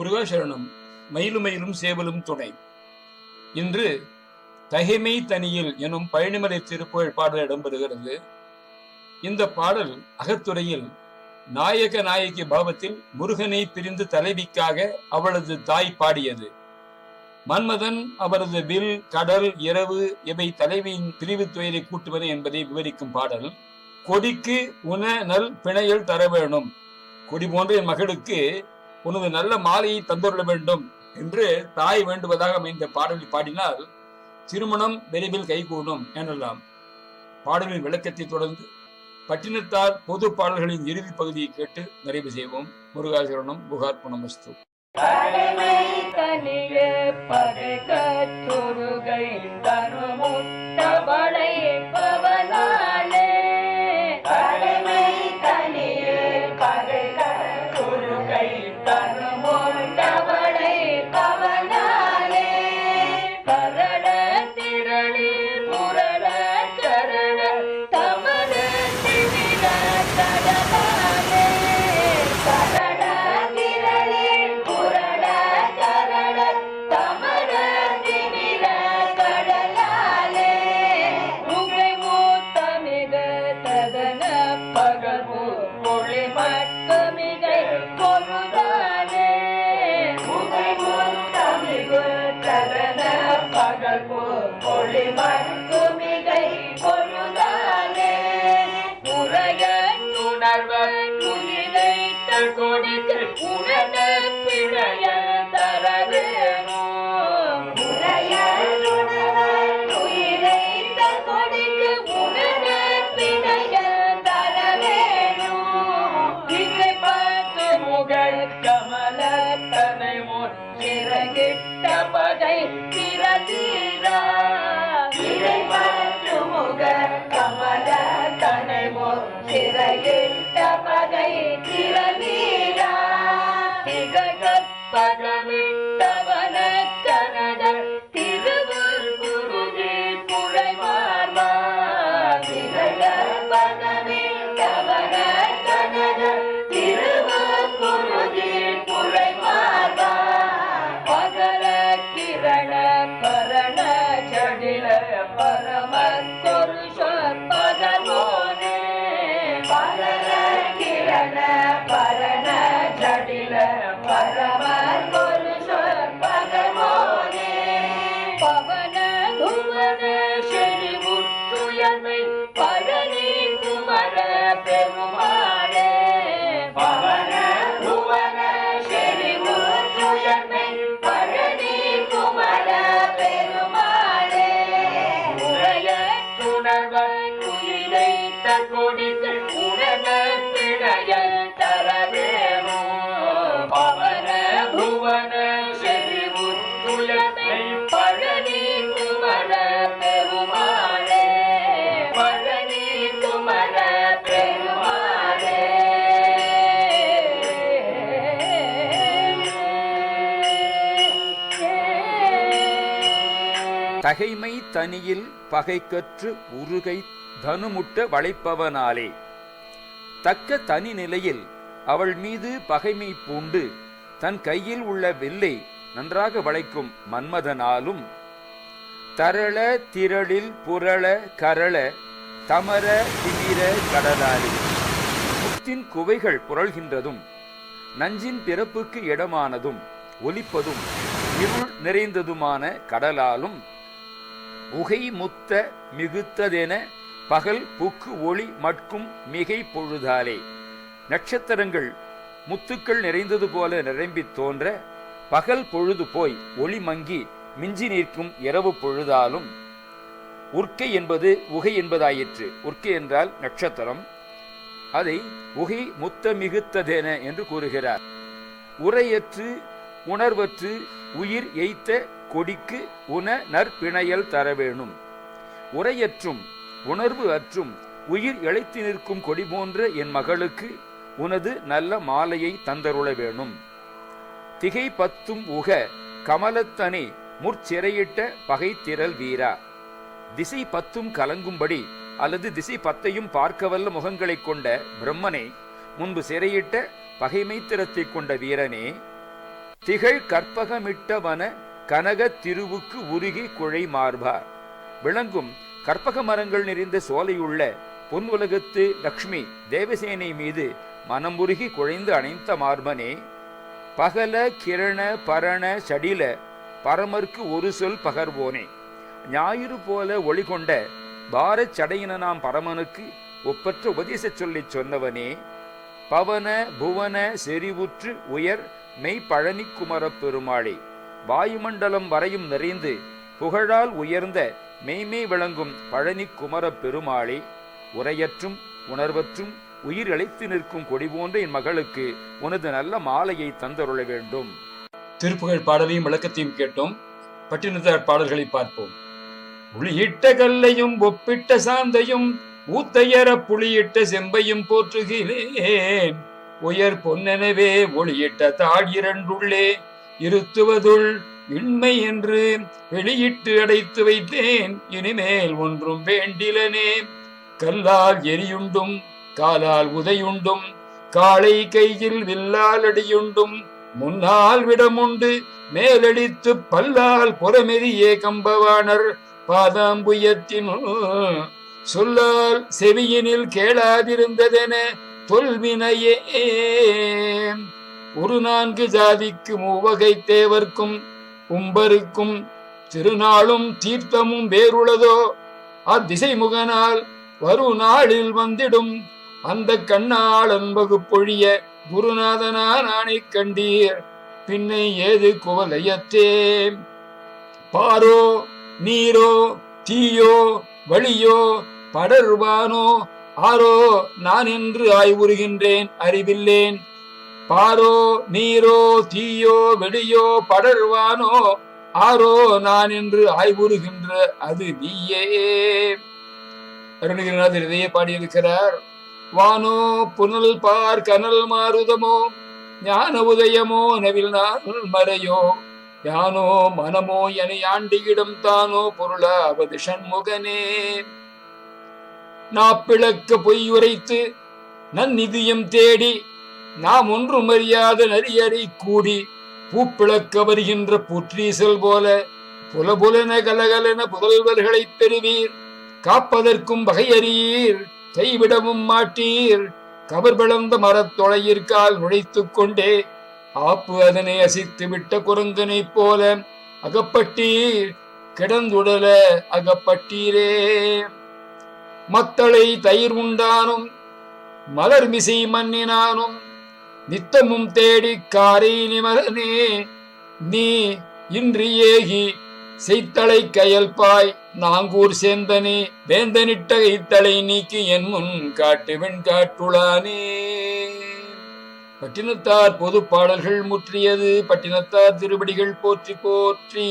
முருகாசரணம் மயிலுமயிலும் சேவலும் துணை. இன்று தகைமை தனியில் எனும் பழனிமலை திருப்புகழ் பாடல் இடம்பெறுகிறது. இந்த பாடல் அகத்துறையில் நாயக நாயகி பாவத்தில் முருகனை பிரிந்து தலைவிக்காக அவளது தாய் பாடியது. மன்மதன் அவரது வில் கடல் இரவு இவை தலைவியின் பிரிவு துயரை கூட்டுவது என்பதை விவரிக்கும் பாடல். கொடிக்கு உண நல் பிணையல் தர வேணும் கொடி போன்ற என் மகளுக்கு உனது நல்ல மாலையை தந்துள்ள வேண்டும் என்று தாய் வேண்டுவதாக அமைந்த பாடலில் பாடினால் திருமணம் விரைவில் கைகூடும் எனலாம். பாடலின் விளக்கத்தை தொடர்ந்து பட்டினத்தார் பொது பாடல்களின் இறுதி பகுதியை கேட்டு நிறைவு செய்வோம். முருகாசரணம் புகார் புனமஸ்து. பகவு மொழி மட்டுமிகை परमत्व துணர்வன் உயிரை பகைமை தனியில் பகைக்கற்று உருகை தனுமுட்ட வளைப்பவனாலே. தக்க தனி நிலையில் அவள் மீது பகைமை பூண்டு தன் கையில் உள்ள வில்லை நன்றாக வளைக்கும் மன்மதனாலும் தரள திரளில் புரள கரள தமர திமிர கடலாலே. முத்தின் குவைகள் புரள்கின்றதும் நஞ்சின் பிறப்புக்கு இடமானதும் ஒலிப்பதும் இருள் நிறைந்ததுமான கடலாலும் உகை முத்த மிகுத்ததென பகல் புக்கு ஒளி மட்கும் மிகை பொழுதாலே. நட்சத்திரங்கள் முத்துக்கள் நிறைந்தது போல நிரம்பி தோன்ற பகல் பொழுது போய் ஒளி மங்கி மிஞ்சி நிற்கும் இரவு பொழுதாலும். உர்க்கை என்பது உகை என்பதாயிற்று. உர்க்கை என்றால் நட்சத்திரம். அதை உகை முத்த மிகுத்ததென என்று கூறுகிறார். உரையற்று உணர்வற்று உயிர் எய்த்த கொடிக்கு உன நற்பிணையல் தர வேணும் உரையற்றும் உணர்வு அற்றும் உயிர் இழைத்து நிற்கும் கொடி போன்ற என் மகளுக்கு உனது நல்ல மாலையை தந்தருள வேணும். திகை பத்தும் உக கமலத்தனே முற்சிறையிட்ட பகை வீரா. திசை பத்தும் கலங்கும்படி அல்லது திசை பத்தையும் பார்க்கவல்ல முகங்களைக் கொண்ட பிரம்மனை முன்பு சிறையிட்ட பகைமை கொண்ட வீரனே திகழ் கற்பகமிட்டவன கனக திருவுக்கு உருகி குழை மார்பா விளங்கும் கற்பக மரங்கள் நிறைந்த சோலையுள்ள பொன் உலகத்து லக்ஷ்மி தேவசேனை மீது மனமுருகி குழைந்து அணைந்த மார்பனே பகல கிரண பரண சடில பரமர்க்கு ஒரு சொல் பகர்வோனே. ஞாயிறு போல ஒளி கொண்ட பாரச் சடையினாம் பரமனுக்கு ஒப்பற்ற உபதேச சொல்லிச் சொன்னவனே பவன புவன செறிவுற்று உயர் மெய் குமரப் பெருமாளே. வாயுமண்டலம் வரையும் நிறைந்து புகழால் உயர்ந்த மெய்மை விளங்கும் பழனி குமரப் பெருமாளே உரையற்றும் உணர்வற்றும் உயிர் இழைத்து நிற்கும் கொடி போன்ற என் மகளுக்கு உனது நல்ல மாலையை தந்தருள வேண்டும். திருப்புகழ் பாடலையும் விளக்கத்தையும் கேட்டோம். பட்டினத்தார் பாடல்களை பார்ப்போம். உளியிட்ட கல்லையும் ஒப்பிட்ட சாந்தையும் ஊத்தையர புளியிட்ட செம்பையும் போற்றுகிறேன். உயர் பொன்னெனவே ஒளியிட்ட தாழ் இரண்டுள்ளே இருத்துவதுள் இன்மை என்று வெளியிட்டு அடைத்து வைத்தேன். இனிமேல் ஒன்றும் வேண்டிலனே. கல்லால் எரியுண்டும் காலால் உதையுண்டும் காளை கையில் வில்லால் அடியுண்டும் முன்னால் விடமுண்டு மேலடித்து பல்லால் புறமெறிய கம்பவாணர் பாதாம்புயத்தினுள். சொல்லால் செவியினில் கேளாதிருந்ததென தொல்வினையே. ஒரு நான்கு ஜாதிக்கு மூவகை தேவர்க்கும் கும்பருக்கும் திருநாளும் தீர்த்தமும் வேறுளதோ? அத்திசை முகனால் வரு நாளில் வந்திடும் அந்த கண்ணாள் அன்பகு பொழிய குருநாதனா நாணை கண்டீர். பின்னை ஏது குவலையத்தே பாரோ நீரோ தீயோ வழியோ படர்வானோ? ஆரோ நான் என்று ஆய்வுறுகின்றேன் அறிவில்லேன். பாரோ நீரோ தீயோ வெடியோ படர்வானோ ஆரோ நான் என்று ஆய்வுறுகின்ற அது நீயே. அருணகிரிநாதர் இதையே பாடியிருக்கிறார். வானோ புனல் பார் கனல் மாருதமோ ஞான உதயமோ நவில் நாள் மறையோ யானோ மனமோ என ஆண்டியிடம் தானோ பொருளாவது சண்முகனே. நாப்பிளக்க பொய் உரைத்து நன்னிதியம் தேடி நாம் ஒன்றும் அறியாத நரியறை கூடி பூப்பிளக்க வருகின்ற புற்றீசல் போல புலபுலன கலகலன புதல்வர்களைப் பெறுவீர் காப்பதற்கும் வகையறியீர் கைவிடவும் மாட்டீர். கவர் பிளந்த மரத்தொலையிற்கால் நுழைத்துக் கொண்டே ஆப்பு அதனை அசித்து விட்ட குரங்கனைப் போல அகப்பட்டீர். கிடந்துடல அகப்பட்டீரே. மத்தளை தயிர் உண்டானும் மலர் மிசை மன்னினானும் நித்தமும் தேடி காரை நிமலனே நீ இன்று ஏகி செய்தலை கயல்பாய் நாங்கூர் சேந்தனே வேந்தனிட்ட கைத்தலை நீக்கி என் முன் காட்டுவெண் காட்டுளானே பட்டினத்தார் பொது பாடல்கள் முற்றியது பட்டினத்தார் திருவடிகள் போற்றி போற்றி.